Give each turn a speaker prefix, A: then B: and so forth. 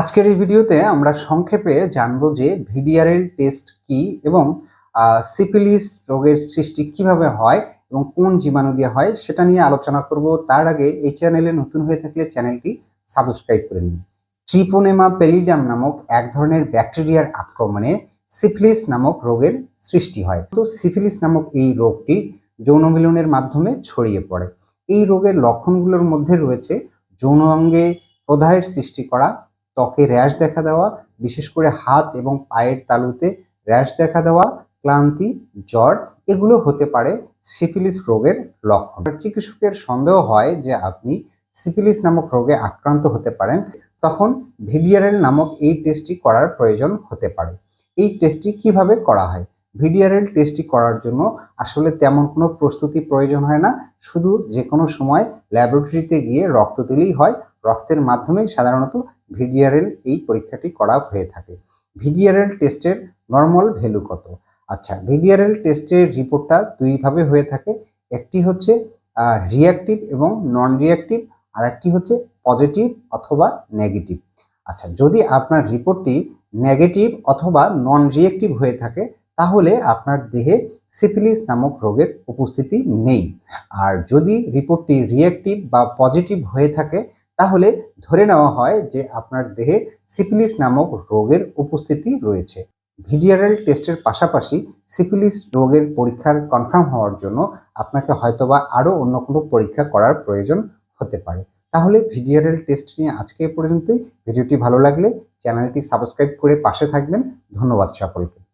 A: আজকের এই ভিডিওতে আমরা সংক্ষেপে জানব যে ভিডিআরএল টেস্ট কি এবং সিপিলিস রোগের সৃষ্টি কীভাবে হয় এবং কোন জীবাণু দিয়ে হয় সেটা নিয়ে আলোচনা করব। তার আগে এই চ্যানেলে নতুন হয়ে থাকলে চ্যানেলটি সাবস্ক্রাইব করে নিন। ট্রিপোনেমা পেলিডাম নামক এক ধরনের ব্যাকটেরিয়ার আক্রমণে সিফিলিস নামক রোগের সৃষ্টি হয়। তো সিফিলিস নামক এই রোগটি যৌন মিলনের মাধ্যমে ছড়িয়ে পড়ে। এই রোগের লক্ষণগুলোর মধ্যে রয়েছে যৌন অঙ্গে প্রদাহের সৃষ্টি করা ত্বকে র্যাশ দেখা দেওয়া, বিশেষ করে হাত এবং পায়ের তালুতে র্যাশ দেখা দেওয়া, ক্লান্তি, জ্বর, এগুলো হতে পারে সিফিলিস রোগের লক্ষণ। চিকিৎসকের সন্দেহ হয় যে আপনি সিফিলিস নামক রোগে আক্রান্ত হতে পারেন, তখন ভিডিআরএল নামক এই টেস্টটি করার প্রয়োজন হতে পারে। এই টেস্টটি কীভাবে করা হয়? ভিডিআরএল টেস্টটি করার জন্য আসলে তেমন কোনো প্রস্তুতি প্রয়োজন হয় না, শুধু যে কোনো সময় ল্যাবরেটরিতে গিয়ে রক্ত দিলেই হয় রক্তের মাধ্যমেই সাধারণত ভিডিআরএল এই পরীক্ষাটি করা হয়ে থাকে। ভিডিআরএল টেস্টের নর্মাল ভ্যালু কত? আচ্ছা ভিডিআরএল টেস্টের রিপোর্টটা দুইভাবে হয়ে থাকে। একটি হচ্ছে রিয়াক্টিভ এবং নন রিয়াক্টিভ আর একটি হচ্ছে পজিটিভ অথবা নেগেটিভ। আচ্ছা যদি আপনার রিপোর্টটি নেগেটিভ অথবা নন রিয়েক্টিভ হয়ে থাকে তাহলে আপনার দেহে সিফিলিস নামক রোগের উপস্থিতি নেই। আর যদি রিপোর্টটি রিয়েক্টিভ বা পজিটিভ হয়ে থাকে, তাহলে ধরে নেওয়া হয় যে আপনার দেহে সিফিলিস নামক রোগের উপস্থিতি রয়েছে। ভিডিআরএল টেস্টের পাশাপাশি সিফিলিস রোগের পরীক্ষার কনফার্ম হওয়ার জন্য আপনাকে হয়তোবা আরও অন্য কোনো পরীক্ষা করার প্রয়োজন হতে পারে। তাহলে ভিডিআরএল টেস্ট নিয়ে আজকে পর্যন্তই। ভিডিওটি ভালো লাগলে চ্যানেলটি সাবস্ক্রাইব করে পাশে থাকবেন। ধন্যবাদ সকলকে।